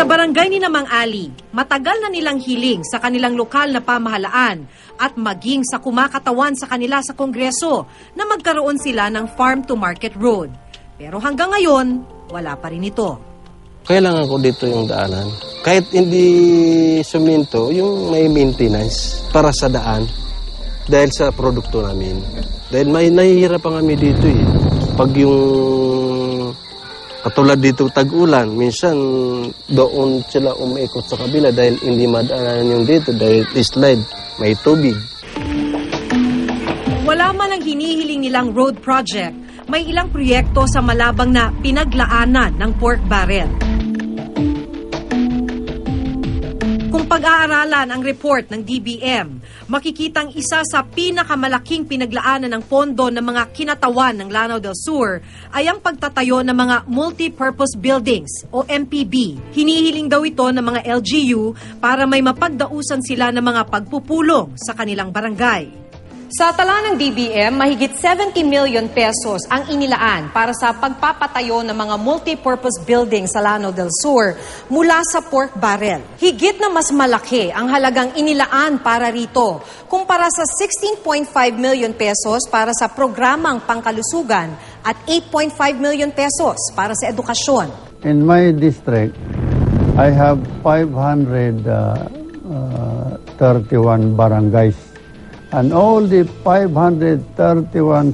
Sa barangay ni Namang Ali, matagal na nilang hiling sa kanilang lokal na pamahalaan at maging sa kumakatawan sa kanila sa Kongreso na magkaroon sila ng farm to market road. Pero hanggang ngayon, wala pa rin ito. Kailangan ko dito yung daanan. Kahit hindi suminto, yung may maintenance para sa daan dahil sa produkto namin. Dahil may nahihirapan kami dito eh. Pag yung katulad dito tag-ulan, minsan doon sila umiikot sa kabila dahil hindi madaanan yung dito dahil slide, may tubig. Wala man ang hinihiling nilang road project, may ilang proyekto sa malabang na pinaglaanan ng pork barrel. Kung pag-aaralan ang report ng DBM, makikitang isa sa pinakamalaking pinaglaanan ng pondo ng mga kinatawan ng Lanao del Sur ay ang pagtatayo ng mga multi-purpose buildings o MPB. Hinihiling daw ito ng mga LGU para may mapagdausan sila ng mga pagpupulong sa kanilang barangay. Sa tala ng DBM, mahigit 70 million pesos ang inilaan para sa pagpapatayo ng mga multi-purpose buildings sa Lanao del Sur mula sa pork barrel. Higit na mas malaki ang halagang inilaan para rito kumpara sa 16.5 million pesos para sa programang pangkalusugan at 8.5 million pesos para sa edukasyon. In my district, I have 531 barangays. And all the 531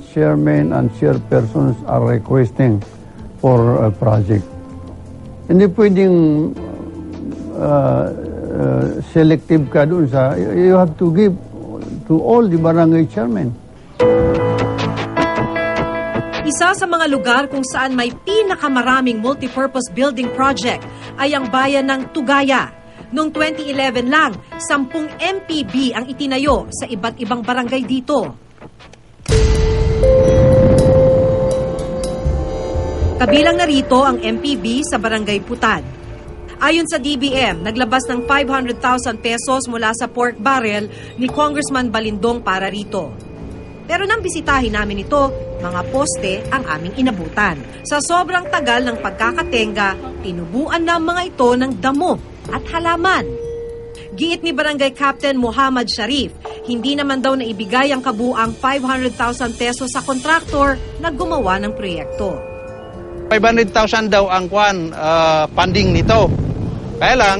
chairmen and chairpersons are requesting for a project. Hindi pwedeng uh, uh, selective ka dun sa, you have to give to all the barangay chairmen. Isa sa mga lugar kung saan may pinakamaraming multipurpose building project ay ang bayan ng Tugaya. Noong 2011 lang, 10 MPB ang itinayo sa iba't ibang barangay dito. Kabilang narito ang MPB sa Barangay Putad. Ayon sa DBM, naglabas ng 500,000 pesos mula sa pork barrel ni Congressman Balindong para rito. Pero nang bisitahin namin ito, mga poste ang aming inabutan. Sa sobrang tagal ng pagkakatenga, tinubuan na mga ito ng damo at halaman. Giit ni Barangay Captain Muhammad Sharif, hindi naman daw naibigay ang kabuang 500,000 pesos sa kontraktor na gumawa ng proyekto. 500,000 daw ang kwan ah, funding nito. Kaya lang,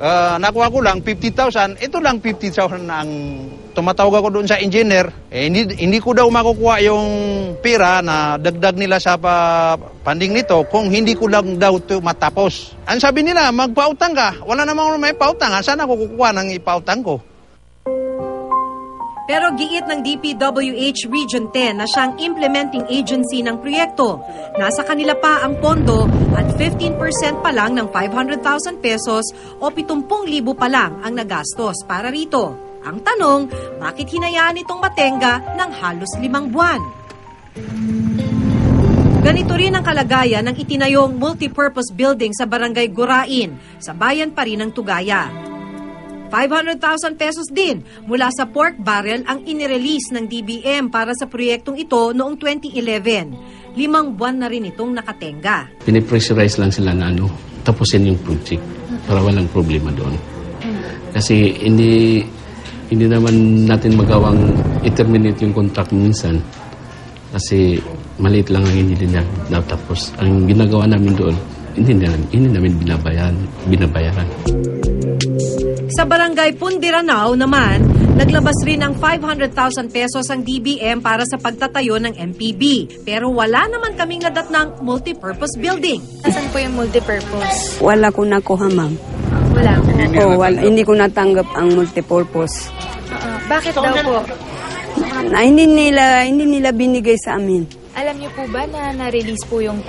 ah, nakuha ko lang 50,000. Ito lang 50,000 ang tumatawag ako doon sa engineer. Eh, hindi, hindi ko daw makukuha yung pera na dagdag nila sa pa, funding nito kung hindi ko lang daw ito matapos. Ang sabi nila, magpautang ka. Wala namang may pautang. Saan ako kukuha ng ipautang ko? Pero giit ng DPWH Region 10 na siyang implementing agency ng proyekto. Nasa kanila pa ang pondo at 15% pa lang ng 500,000 pesos o 70,000 pa lang ang nagastos para rito. Ang tanong, bakit hinayaan itong matenga ng halos limang buwan? Ganito rin ang kalagayan ng itinayong multipurpose building sa Barangay Gurain, sa bayan pa rin ng Tugaya. 500,000 pesos din mula sa pork barrel ang inirelease ng DBM para sa proyektong ito noong 2011. Limang buwan na rin itong nakatenga. pinipressurize lang sila na ano, tapusin yung project para walang problema doon. Kasi hindi hindi naman natin magawang i-terminate yung contract minsan kasi maliit lang ang hindi nila natapos. Ang ginagawa namin doon, hindi namin, hindi namin binabayaran. binabayaran. Sa barangay Pundiranao naman, naglabas rin ng 500,000 pesos ang DBM para sa pagtatayo ng MPB. Pero wala naman kaming nadat ng multipurpose building. Asan po yung multipurpose? Wala ko nakuha, ma'am. Wala po. Oh, wala, hindi ko natanggap ang multipurpose. Ah, bakit daw po? Na hindi nila hindi nila binigay sa amin. Alam niyo po ba na na-release po yung